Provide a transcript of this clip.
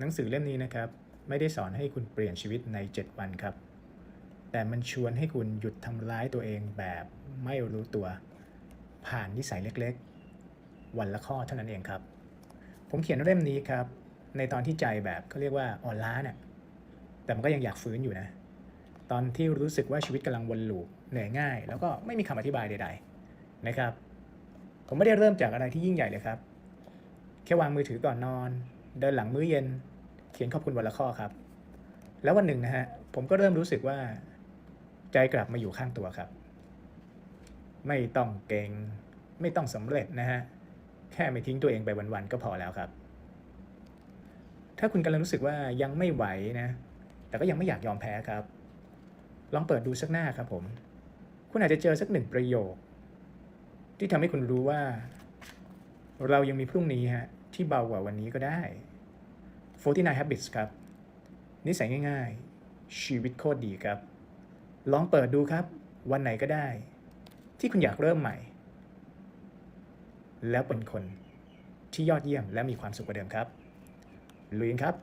หนังสือเล่มนี้นะครับ ไม่ได้สอนให้คุณเปลี่ยนชีวิตใน 7 วันครับ แต่มันชวนให้คุณหยุดทำร้ายตัวเองแบบไม่รู้ตัว ผ่านนิสัยเล็กๆ วันละข้อเท่านั้นเองครับ ผมเขียนเล่มนี้ครับ ในตอนที่ใจแบบเขาเรียกว่าอ่อนล้าเนี่ยแต่มันก็ยังอยากฟื้นอยู่นะ ตอนที่รู้สึกว่าชีวิตกำลังวนลูปเหนื่อยง่าย แล้วก็ไม่มีคำอธิบายใด ๆนะครับ ผมไม่ได้เริ่มจากอะไรที่ยิ่งใหญ่เลยครับ แค่วางมือถือก่อนนอน เดินหลังมื้อเย็น ขียนขอบคุณวันละข้อครับ แล้ววันหนึ่งนะฮะผมก็เริ่มรู้สึกว่า ใจกลับมาอยู่ข้างตัวครับ ไม่ต้องเก่งไม่ต้องสำเร็จนะฮะแค่ไม่ทิ้งตัวเองไปวันๆก็พอแล้วครับ ถ้าคุณกำลังรู้สึกว่ายังไม่ไหวนะ แต่ก็ยังไม่อยากยอมแพ้ครับ ลองเปิดดูสักหน้าครับผม คุณอาจจะเจอสักหนึ่งประโยค ที่ทำให้คุณรู้ว่า เรายังมีพรุ่งนี้ฮะที่เบากว่าวันนี้ก็ได้ 49 habits ครับ นิสัยง่ายๆ ชีวิตโคตรดีครับ ลองเปิดดูครับ วันไหนก็ได้ ที่คุณอยากเริ่มใหม่ แล้วเป็นคนที่ยอดเยี่ยมและมีความสุขกว่าเดิมครับลุยกันครับ